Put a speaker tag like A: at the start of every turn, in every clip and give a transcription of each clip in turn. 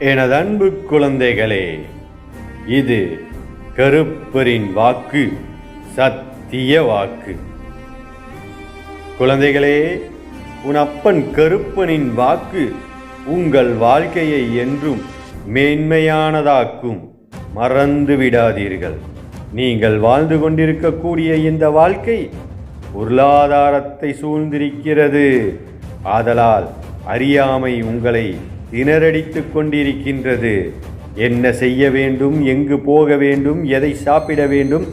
A: எனது அன்பு குழந்தைகளே இது கருப்பரின் வாக்கு சத்திய வாக்கு. குழந்தைகளே உன் அப்பன் கருப்பனின் வாக்கு உங்கள் வாழ்க்கையை என்றும் மேன்மையானதாக்கும். மறந்து விடாதீர்கள். நீங்கள் வாழ்ந்து கொண்டிருக்கக்கூடிய இந்த வாழ்க்கை பொருளாதாரத்தை சூழ்ந்திருக்கிறது. ஆதலால் அறியாமை உங்களை திணறடித்து கொண்டிருக்கின்றது. என்ன செய்ய வேண்டும்? எங்கு போக வேண்டும்? எதை சாப்பிட வேண்டும்?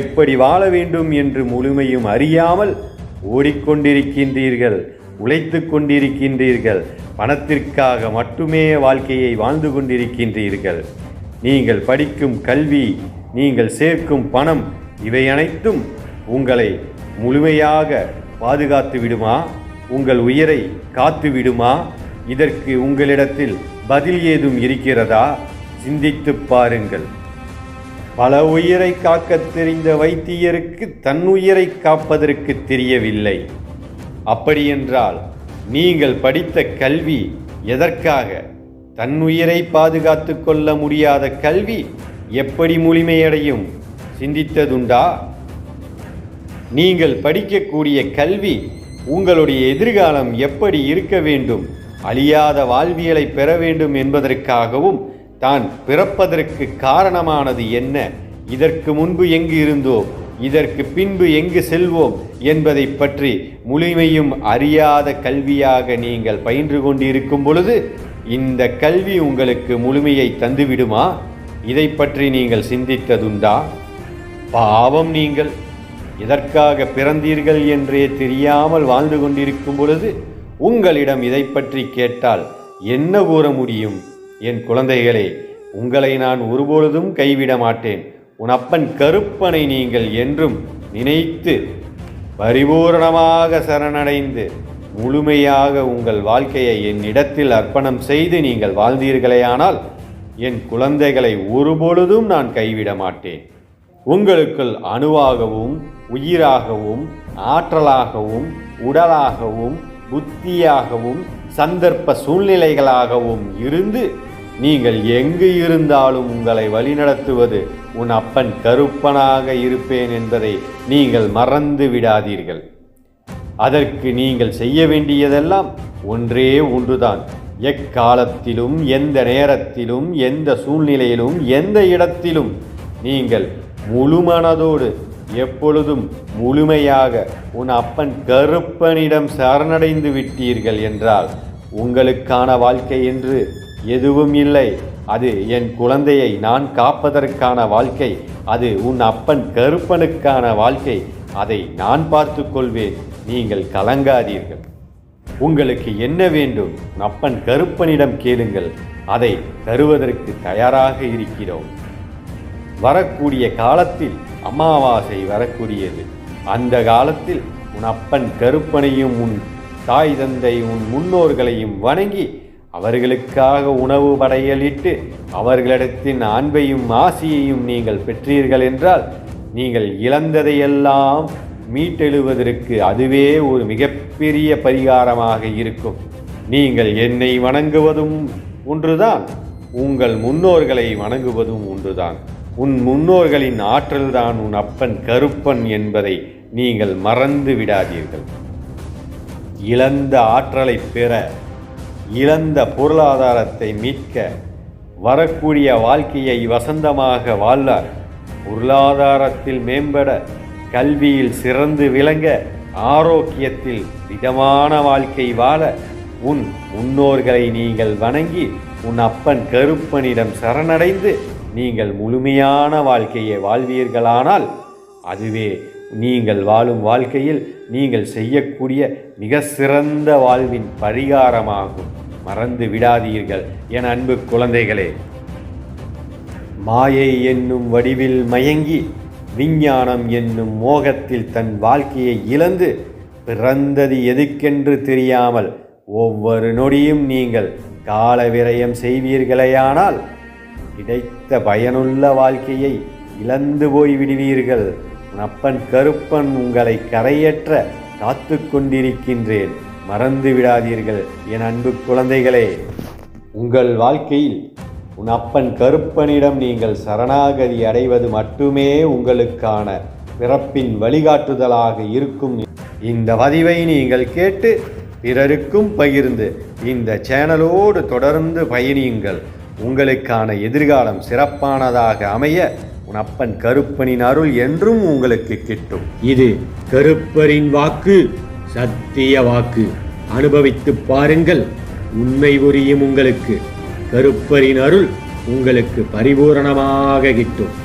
A: எப்படி வாழ வேண்டும் என்று முழுமையும் அறியாமல் ஓடிக்கொண்டிருக்கின்றீர்கள் உழைத்து கொண்டிருக்கின்றீர்கள் பணத்திற்காக மட்டுமே வாழ்க்கையை வாழ்ந்து கொண்டிருக்கின்றீர்கள். நீங்கள் படிக்கும் கல்வி நீங்கள் சேர்க்கும் பணம் இவை அனைத்தும் உங்களை முழுமையாக பாதுகாத்து விடுமா? உங்கள் உயிரை காத்து விடுமா? இதற்கு உங்களிடத்தில் பதில் ஏதும் இருக்கிறதா? சிந்தித்துப் பாருங்கள். பல உயிரை காக்கத் தெரிந்த வைத்தியருக்கு தன் உயிரை காப்பதற்கு தெரியவில்லை. அப்படியென்றால் நீங்கள் படித்த கல்வி எதற்காக? தன் உயிரை பாதுகாத்து கொள்ள முடியாத கல்வி எப்படி முழுமையடையும்? சிந்தித்ததுண்டா? நீங்கள் படிக்கக்கூடிய கல்வி உங்களுடைய எதிர்காலம் எப்படி இருக்க வேண்டும்? அழியாத வாழ்வியலை பெற வேண்டும் என்பதற்காகவும் தான் பிறப்பதற்கு காரணமானது என்ன? இதற்கு முன்பு எங்கு இருந்தோ இதற்கு பின்பு எங்கு செல்வோம்? என்பதை பற்றி முழுமையும் அறியாத கல்வியாக நீங்கள் பயின்று கொண்டிருக்கும் பொழுது இந்த கல்வி உங்களுக்கு முழுமையை தந்துவிடுமா? இதை பற்றி நீங்கள் சிந்தித்ததுண்டா? பாவம் நீங்கள். எதற்காக பிறந்தீர்கள் என்றே தெரியாமல் வாழ்ந்து கொண்டிருக்கும் பொழுது உங்களிடம் இதை பற்றி கேட்டால் என்ன கூற முடியும்? என் குழந்தைகளே உங்களை நான் ஒருபொழுதும் கைவிட மாட்டேன். உன் அப்பன் கருப்பனை நீங்கள் என்றும் நினைத்து பரிபூரணமாக சரணடைந்து முழுமையாக உங்கள் வாழ்க்கையை என்னிடத்தில் அர்ப்பணம் செய்து நீங்கள் வாழ்ந்தீர்களேயானால் என் குழந்தைகளை ஒருபொழுதும் நான் கைவிட மாட்டேன். உங்களுக்குள் அணுவாகவும் உயிராகவும் ஆற்றலாகவும் உடலாகவும் புத்தியாகவும் சந்தர்ப்ப சூழ்நிலைகளாகவும் இருந்து நீங்கள் எங்கு இருந்தாலும் உங்களை வழிநடத்துவது உன் அப்பன் கருப்பனாக இருப்பேன் என்பதை நீங்கள் மறந்து விடாதீர்கள். அதற்கு நீங்கள் செய்ய வேண்டியதெல்லாம் ஒன்றே ஒன்றுதான். எக்காலத்திலும் எந்த நேரத்திலும் எந்த சூழ்நிலையிலும் எந்த இடத்திலும் நீங்கள் முழுமனதோடு எப்பொழுதும் முழுமையாக உன் அப்பன் கருப்பனிடம் சரணடைந்து விட்டீர்கள் என்றால் உங்களுக்கான வாழ்க்கை என்று எதுவும் இல்லை. அது என் குழந்தையை நான் காப்பதற்கான வாழ்க்கை அது உன் அப்பன் கருப்பனுக்கான வாழ்க்கை. அதை நான் பார்த்து கொள்வேன் நீங்கள் கலங்காதீர்கள். உங்களுக்கு என்ன வேண்டும்? அப்பன் கருப்பனிடம் கேளுங்கள் அதை தருவதற்கு தயாராக இருக்கிறோம். வரக்கூடிய காலத்தில் அமாவாசை வரக்கூடியது. அந்த காலத்தில் உன் அப்பன் கருப்பனையும் உன் தாய் தந்தை உன் முன்னோர்களையும் வணங்கி அவர்களுக்காக உணவு படையலிட்டு அவர்களிடத்தின் அன்பையும் ஆசியையும் நீங்கள் பெற்றீர்கள் என்றால் நீங்கள் இழந்ததையெல்லாம் மீட்டெழுவதற்கு அதுவே ஒரு மிகப்பெரிய பரிகாரமாக இருக்கும். நீங்கள் என்னை வணங்குவதும் ஒன்றுதான் உங்கள் முன்னோர்களை வணங்குவதும் ஒன்றுதான். உன் முன்னோர்களின் ஆற்றல்தான் உன் அப்பன் கருப்பன் என்பதை நீங்கள் மறந்து விடாதீர்கள். இழந்த ஆற்றலை பெற இழந்த பொருளாதாரத்தை மீட்க வரக்கூடிய வாழ்க்கையை வசந்தமாக வாழ பொருளாதாரத்தில் மேம்பட கல்வியில் சிறந்து விளங்க ஆரோக்கியத்தில் இதமான வாழ்க்கை வாழ உன் முன்னோர்களை நீங்கள் வணங்கி உன் அப்பன் கருப்பனிடம் சரணடைந்து நீங்கள் முழுமையான வாழ்க்கையை வாழ்வீர்களானால் அதுவே நீங்கள் வாழும் வாழ்க்கையில் நீங்கள் செய்யக்கூடிய மிக சிறந்த வாழ்வின் பரிகாரமாகும். மறந்து விடாதீர்கள் என் அன்பு குழந்தைகளே. மாயை என்னும் வடிவில் மயங்கி விஞ்ஞானம் என்னும் மோகத்தில் தன் வாழ்க்கையை இழந்து பிறந்தது எதுக்கென்று தெரியாமல் ஒவ்வொரு நொடியும் நீங்கள் கால விரயம் செய்வீர்களேயானால் கிடைத்த பயனுள்ள வாழ்க்கையை இழந்து போய் விடுவீர்கள். உன் அப்பன் கருப்பன் உங்களை கரையற்ற காத்து கொண்டிருக்கின்றேன். மறந்து விடாதீர்கள் என் அன்பு குழந்தைகளே. உங்கள் வாழ்க்கையில் உன் அப்பன் கருப்பனிடம் நீங்கள் சரணாகதி அடைவது மட்டுமே உங்களுக்கான பிறப்பின் வழிகாட்டுதலாக இருக்கும். இந்த பதிவை நீங்கள் கேட்டு பிறருக்கும் பகிர்ந்து இந்த சேனலோடு தொடர்ந்து பயணியுங்கள். உங்களுக்கான எதிர்காலம் சிறப்பானதாக அமைய உன் அப்பன் கருப்பனின் அருள் என்றும் உங்களுக்கு கிட்டும். இது கருப்பரின் வாக்கு சத்திய வாக்கு. அனுபவித்து பாருங்கள் உண்மை புரியும் உங்களுக்கு. கருப்பரின் அருள் உங்களுக்கு பரிபூரணமாக கிட்டும்.